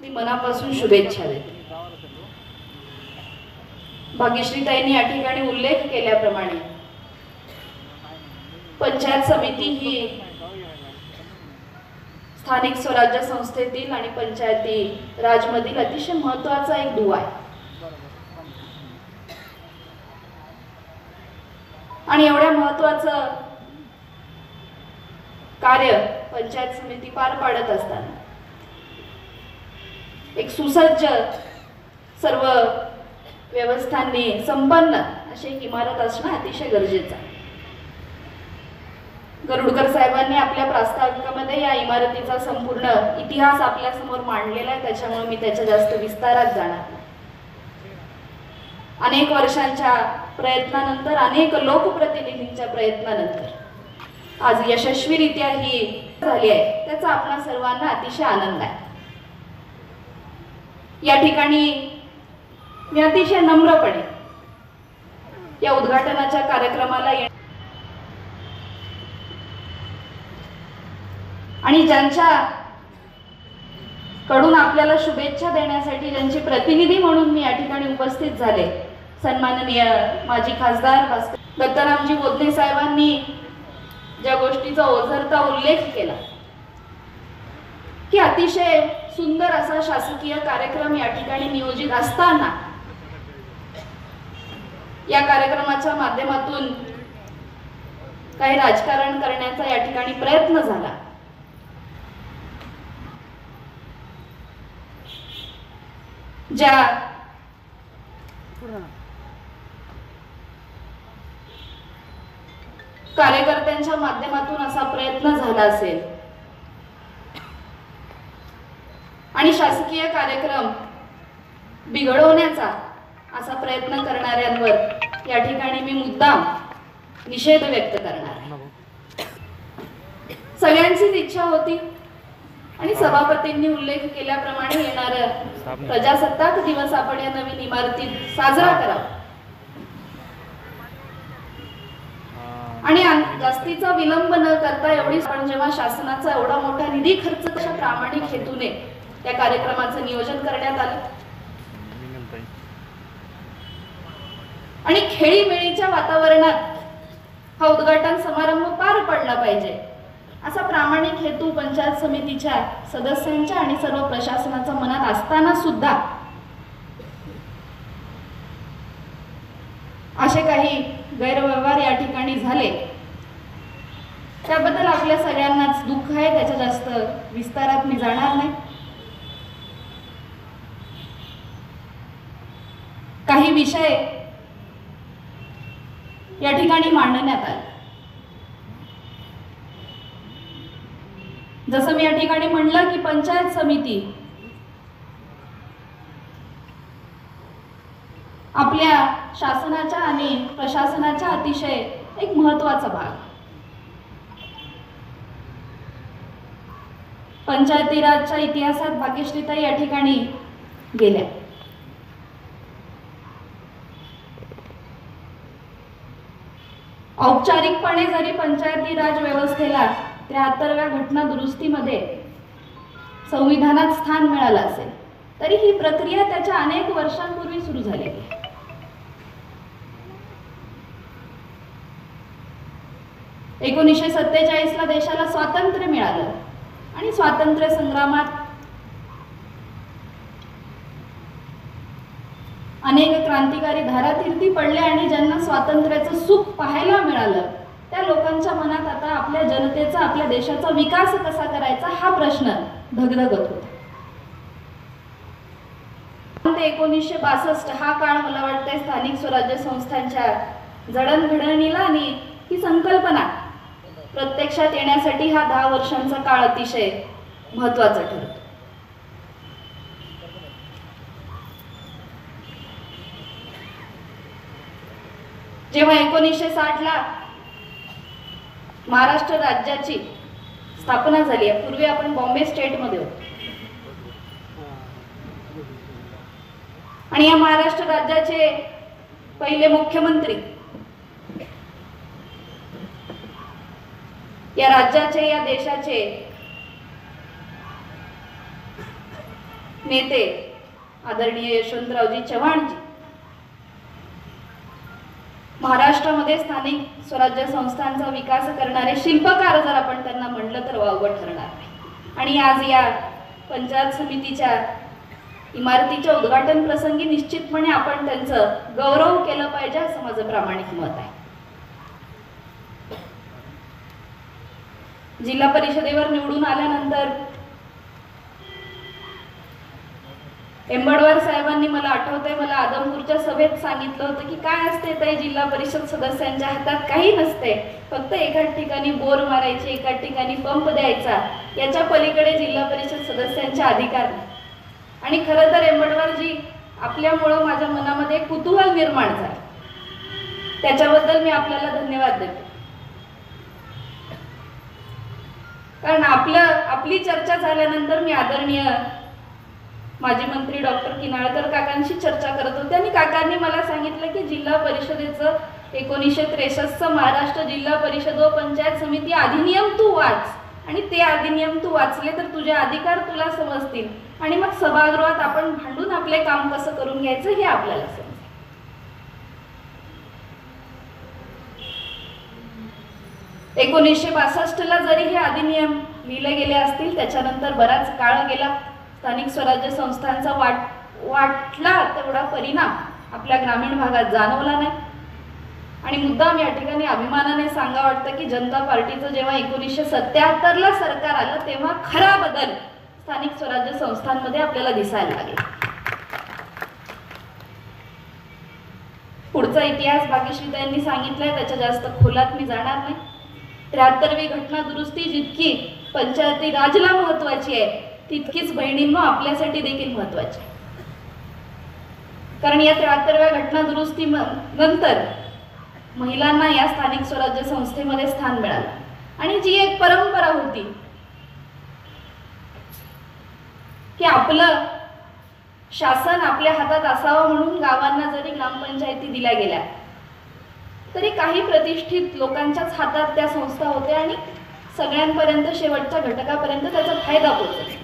मी मनापासून शुभेच्छा देते. भाग्यश्रीताईंनी या ठिकाणी उल्लेख केल्याप्रमाणे पंचायत समिती ही स्थानिक स्वराज्य संस्थेतील आणि पंचायती राजमधील अतिशय महत्त्वाचा एक दुवा आहे. आणि एवढ्या महत्वाचं कार्य पंचायत समिती पार पाडत असताना एक सुसज्ज सर्व व्यवस्थांनी संपन्न अशी एक इमारत असणं अतिशय गरजेचं आहे. गरुडकर साहेबांनी आपल्या प्रास्ताविकामध्ये या इमारतीचा संपूर्ण इतिहास आपल्यासमोर मांडलेला आहे त्याच्यामुळे मी त्याच्या जास्त विस्तारात जाणार अनेक वर्षांच्या प्रयत्नानंतर अनेक लोकप्रतिनिधींच्या प्रयत्नानंतर आज यशस्वीरित्या ही झाली आहे त्याचा आपणा सर्वांना अतिशय आनंद आहे. या ठिकाणी मी अतिशय नम्रपणे या उद्घाटनाच्या कार्यक्रमाला ये आणि ज्यांच्या कडून आपल्याला शुभेच्छा देण्यासाठी ज्यांचे प्रतिनिधी म्हणून मी या ठिकाणी उपस्थित झाले सन्माननीय माजी खासदार भास्कर दत्तरामजी बोधने साहेबांनी ज्या गोष्टीचा ओझरता उल्लेख केला की अतिशय सुंदर असा शासकीय कार्यक्रम या ठिकाणी नियोजित असताना या कार्यक्रमाच्या माध्यमातून काही राजकारण करण्याचा या ठिकाणी प्रयत्न झाला. ज्या कार्यकर्त्यांच्या माध्यमातून असा प्रयत्न झाला असेल. आणि शासकीय कार्यक्रम बिघडवण्याचा असा प्रयत्न करणाऱ्यांवर या ठिकाणी मी मुद्दाम निषेध व्यक्त करणार सगळ्यांचीच इच्छा होती आणि सभापतींनी उल्लेख केल्याप्रमाणे येणार प्रजासत्ताक दिवस आपण या नवीन इमारतीत साजरा करावा. आणि जास्तीचा विलंब न करता एवढीच आपण जेव्हा शासनाचा एवढा मोठा निधी खर्च तशा प्रामाणिक हेतूने त्या कार्यक्रमाचं नियोजन करण्यात आलं. आणि खेळीमेळीच्या वातावरणात हा उद्घाटन समारंभ पार पडला पाहिजे. असा प्रामाणिक हेतू पंचायत समितीच्या सदस्यांच्या आणि सर्व प्रशासनाच्या मनात असताना सुद्धा असे काही गैरव्यवहार या ठिकाणी झाले. त्याबद्दल आपल्या सगळ्यांनाच दुःख आहे त्याच्या जास्त विस्तारात मी जाणार नाही. काही विषय या ठिकाणी मांडण्यात आले. जसं मी या ठिकाणी म्हणलं की पंचायत समिती आपल्या शासनाच्या आणि प्रशासनाच्या अतिशय एक महत्त्वाचा भाग. पंचायती राजच्या इतिहासात भाग्यश्रीता या ठिकाणी गेल्या. औपचारिकपणे जरी पंचायती राज व्यवस्थेला त्र्याहत्तरव्या घटना दुरुस्तीमध्ये संविधानात स्थान मिळालं असेल तरी ही प्रक्रिया त्याच्या अनेक वर्षांपूर्वी सुरू झालेली आहे. एकोणीसशे सत्तेचाळीसला देशाला स्वातंत्र्य मिळालं आणि स्वातंत्र्य संग्रामात अनेक क्रांतिकारी धारातीर्थी पडले आणि ज्यांना स्वातंत्र्याचं सुख पाहायला मिळालं त्या लोकांच्या मनात आता आपल्या जनतेचा आपल्या देशाचा विकास कसा करायचा हा प्रश्न धगधगत होता. ते एकोणीसशे बासष्ट हा काळ मला वाटतंय स्थानिक स्वराज्य संस्थांच्या जडणघडणीला आणि ही संकल्पना प्रत्यक्षात येण्यासाठी हा दहा वर्षांचा काळ अतिशय महत्त्वाचा ठरतो. जेव्हा एकोणीसशे साठला महाराष्ट्र राज्याची स्थापना झाली आहे पूर्वी आपण बॉम्बे स्टेटमध्ये होतो. आणि या महाराष्ट्र राज्याचे पहिले मुख्यमंत्री या राज्याचे या देशाचे नेते आदरणीय यशवंतरावजी चव्हाणजी. महाराष्ट्रामध्ये स्थानिक स्वराज्य संस्थांचा विकास करणारे शिल्पकार जर आपण त्यांना म्हणलं तर वावगं ठरणार नाही. आणि आज या पंचायत समितीच्या इमारतीच्या उद्घाटन प्रसंगी निश्चितपणे आपण त्यांचं गौरव केलं पाहिजे असं माझं प्रामाणिक मत आहे. जिल्हा परिषदेवर निवडून आल्यानंतर एंबडवार साहेबांनी मला आठवतंय मला आदमपूरच्या सभेत सांगितलं होतं की काय असते ते जिल्हा परिषद सदस्यांच्या हातात काही नसते फक्त एका ठिकाणी बोर मारायचे एका ठिकाणी पंप द्यायचा याच्या पलीकडे जिल्हा परिषद सदस्यांचे अधिकार नाही. आणि खरं तर एंबडवारजी आपल्यामुळं माझ्या मनामध्ये कुतूहल निर्माण झालं. त्याच्याबद्दल मी आपल्याला धन्यवाद देतो. कारण आपलं आपली चर्चा झाल्यानंतर मी आदरणीय माजी मंत्री डॉक्टर किनाळकर काकांशी चर्चा करत होते आणि काकांनी मला सांगितलं की जिल्हा परिषदेचं एकोणीसशे त्रेसष्टचं महाराष्ट्र जिल्हा परिषद व पंचायत समिती अधिनियम तू वाच. आणि ते अधिनियम तू वाचले तर तुझे अधिकार तुला समजतील. आणि मग सभागृहात आपण भांडून आपले काम कसं करून घ्यायचं हे आपल्याला समजेल. एकोणीसशे बासष्टला जरी हे अधिनियम लिहिले गेले असतील त्याच्यानंतर बराच काळ गेला. स्थानिक स्वराज्य संस्थांचा वाट वाटला तेवढा परिणाम आपल्या ग्रामीण भागात जाणवला नाही. आणि मुद्दाम या ठिकाणी अभिमानाने सांगा वाटतं की जनता पार्टीचं जेव्हा एकोणीसशे सत्याहत्तरला सरकार आलं तेव्हा खरा बदल स्थानिक स्वराज्य संस्थांमध्ये आपल्याला दिसायला लागेल. पुढचा इतिहास भाग्यश्रीताईंनी सांगितलाय त्याच्या जास्त खोलात मी जाणार नाही. त्र्याहत्तरवी घटना दुरुस्ती जितकी पंचायती राजला महत्वाची आहे तितकीच बहिणींनो आपल्यासाठी देखील महत्वाची कारण या त्र्याहत्तरव्या घटना दुरुस्ती नंतर महिलांना या स्थानिक स्वराज्य संस्थेमध्ये स्थान मिळालं. आणि जी एक परंपरा होती की आपलं शासन आपल्या हातात असावं म्हणून गावांना जरी ग्रामपंचायती दिल्या गेल्या तरी काही प्रतिष्ठित लोकांच्याच हातात त्या संस्था होत्या आणि सगळ्यांपर्यंत शेवटच्या घटकापर्यंत त्याचा फायदा पोहोचत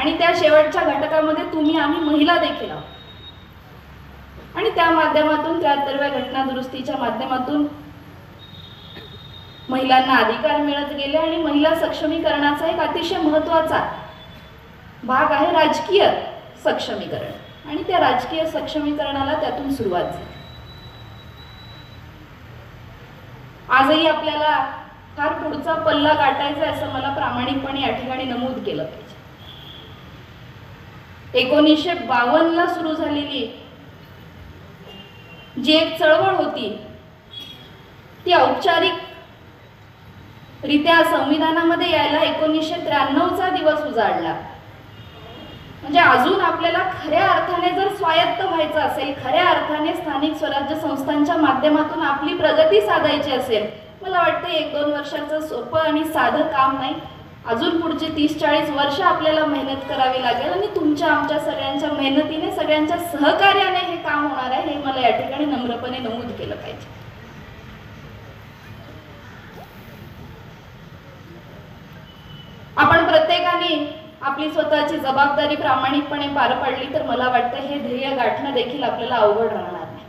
आणि त्या शेवटच्या घटकामध्ये तुम्ही आम्ही महिला देखील आहोत. आणि त्या माध्यमातून त्र्याहत्तरव्या घटना दुरुस्तीच्या माध्यमातून महिलांना अधिकार मिळत गेले आणि महिला सक्षमीकरणाचा एक अतिशय महत्त्वाचा भाग आहे राजकीय सक्षमीकरण. आणि त्या राजकीय सक्षमीकरणाला त्यातून सुरुवात झाली. आजही आपल्याला फार पुढचा पल्ला गाठायचा आहे असं मला प्रामाणिकपणे या ठिकाणी नमूद केलं पाहिजे. एकोणीसशे बावन्नला सुरू झालेली जी एक चळवळ होती ती औपचारिक रित्या संविधानामध्ये यायला एकोणीसशे त्र्याण्णवचा दिवस उजाडला. म्हणजे अजून आपल्याला खऱ्या अर्थाने जर स्वायत्त व्हायचं असेल खऱ्या अर्थाने स्थानिक स्वराज्य संस्थांच्या माध्यमातून आपली प्रगती साधायची असेल मला वाटतं एक दोन वर्षाचं सोपं आणि साधं काम नाही. अजून पुढचे तीस चाळीस वर्ष आपल्याला मेहनत करावी लागेल आणि तुमच्या आमच्या सगळ्यांच्या मेहनतीने सगळ्यांच्या सहकार्याने हे काम होणार आहे हे मला या ठिकाणी नम्रपणे नमूद केलं पाहिजे. आपण प्रत्येकाने आपली स्वतःची जबाबदारी प्रामाणिकपणे पार पाडली तर मला वाटतं हे ध्येय गाठणं देखील आपल्याला अवघड राहणार नाही.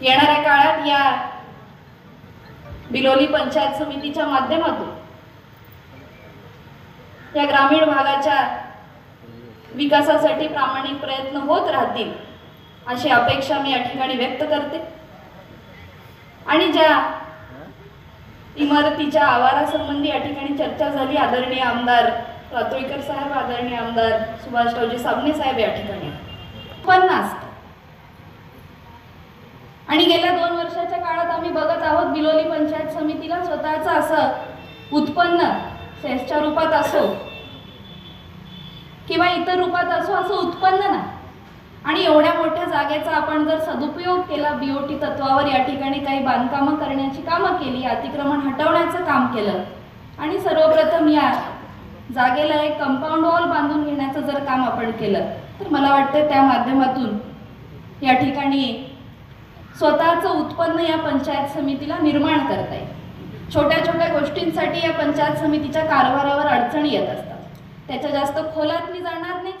येणाऱ्या काळात या बिलोली पंचायत समितीच्या माध्यमातून या ग्रामीण भागाच्या विकासासाठी प्रामाणिक प्रयत्न होत राहतील अशी अपेक्षा मी या ठिकाणी व्यक्त करते. आणि ज्या इमारतीच्या आवारासंबंधी या ठिकाणी चर्चा झाली आदरणीय आमदार रातोळीकर साहेब आदरणीय आमदार सुभाषरावजी साबणे साहेब या ठिकाणी. पन्नास. आणि गेल्या दोन वर्षाच्या काळात आम्ही बघत आहोत बिलोली पंचायत समितीला स्वतःचं असं उत्पन्न सेसच्या रूपात असो किंवा इतर रूपात असो असं उत्पन्न नाही. आणि एवढ्या मोठ्या जागेचा आपण जर सदुपयोग केला बीओटी तत्वावर या ठिकाणी काही बांधकामं करण्याची कामं केली अतिक्रमण हटवण्याचं काम केलं आणि सर्वप्रथम या जागेला एक कंपाऊंड वॉल बांधून घेण्याचं जर काम आपण केलं तर मला वाटतं त्या माध्यमातून या ठिकाणी स्वतःचं उत्पन्न या पंचायत समितीला निर्माण करता येईल. छोट्या छोट्या गोष्टींसाठी या पंचायत समितीच्या कारभारावर अडचणी येत असतात. त्याच्या जास्त खोलात मी जाणार नाही.